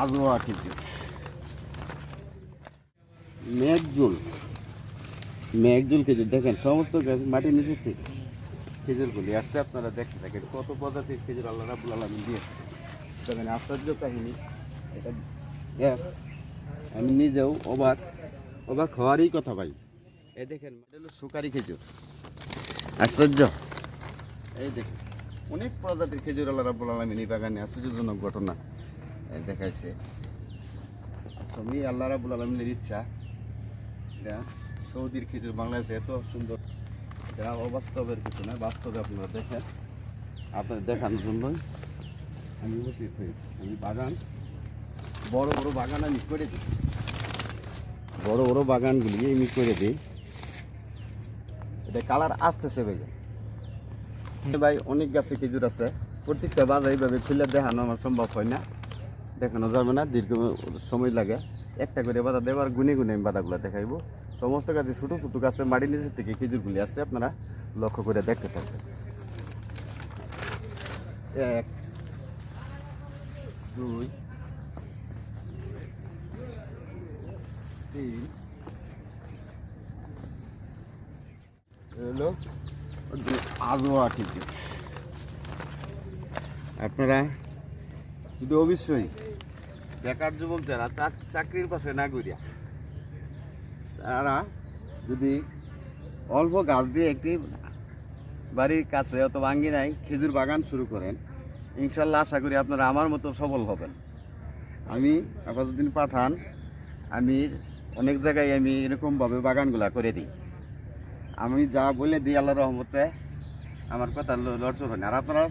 আজোয়া খেজুর মেঘজুল। মেঘজুল খেজুর। দেখেন, সমস্ত মাটির নিচে থেকে খেজুরগুলি আসছে, আপনারা দেখতে থাকেন কত প্রজাতির খেজুর আল্লাহ রাবুল আলমিন দিয়েছে। দেখেন, আশ্চর্য কাহিনী। এটা আমি নিজেও অবাক অবাক হওয়ারই কথা ভাই। এই দেখেন সুকারি খেজুর। আশ্চর্য। এই দেখেন, অনেক প্রজাতির খেজুর আল্লাহ রাবুল আলমিন বাগানে আশ্চর্যজনক ঘটনা। দেখাইছে। তুমি আল্লাহ রাবুল আলমিনের ইচ্ছা এটা সৌদির খেজুর বাংলাদেশে এত সুন্দর। এটা অবাস্তবের কিছু না বাস্তবে আপনারা দেখেন। আপনার দেখানোর জন্যই আমি উপস্থিত হয়েছি। এই বাগান বড় বড় বাগান আমি করে দিই। বড় বড় বাগানগুলি আমি করে দিই। এটা কালার আসতেছে ভাই। ভাই অনেক গাছে খেজুর আছে। প্রত্যেকটা বাজার এইভাবে খুলে দেখানো আমার সম্ভব হয় না। দেখানো যাবে না, দীর্ঘ সময় লাগে। একটা করে বাধা দেবার গুনে গুনে আমি বাধাগুলো দেখাইবো। সমস্ত গাছে ছোটো ছোটো গাছে মাটির নিচের থেকে খেজুরগুলি আসছে, আপনারা লক্ষ্য করে দেখতে থাকবেন। এক, দুই, তিন আজোয়া খেজুর আপনারা যদি অবশ্যই বেকার যুবক যারা চাক- চাকরির পাশে না করিয়া তারা যদি অল্প গাছ দিয়ে একটি বাড়ির কাছে অথবা আঙ্গিনায় খেজুর বাগান শুরু করেন, ইনশাল্লাহ আশা করি আপনারা আমার মতো সফল হবেন। আমি আপাতদিন পাঠান, আমি অনেক জায়গায় আমি এরকমভাবে বাগানগুলা করে দিই। আমি যা বলে দিই আল্লাহ রহমতে, আমার কথা লড়চড় হয় না। আর আপনারা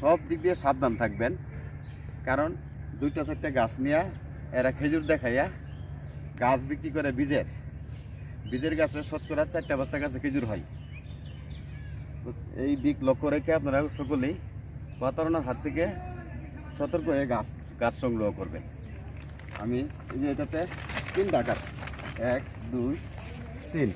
সব দিক দিয়ে সাবধান থাকবেন। কারণ দুইটা চারটা গাছ নিয়ে এরা খেজুর দেখাইয়া গাছ বিক্রি করে বীজের। বীজের গাছে শতকরা চারটা পাঁচটা গাছে খেজুর হয়। এই দিক লক্ষ্য রেখে আপনারা সকলেই প্রতারণার হাত থেকে সতর্ক হয়ে গাছ গাছ সংগ্রহ করবেন। আমি এই যে এটাতে তিনটা গাছ। এক, দুই, তিন।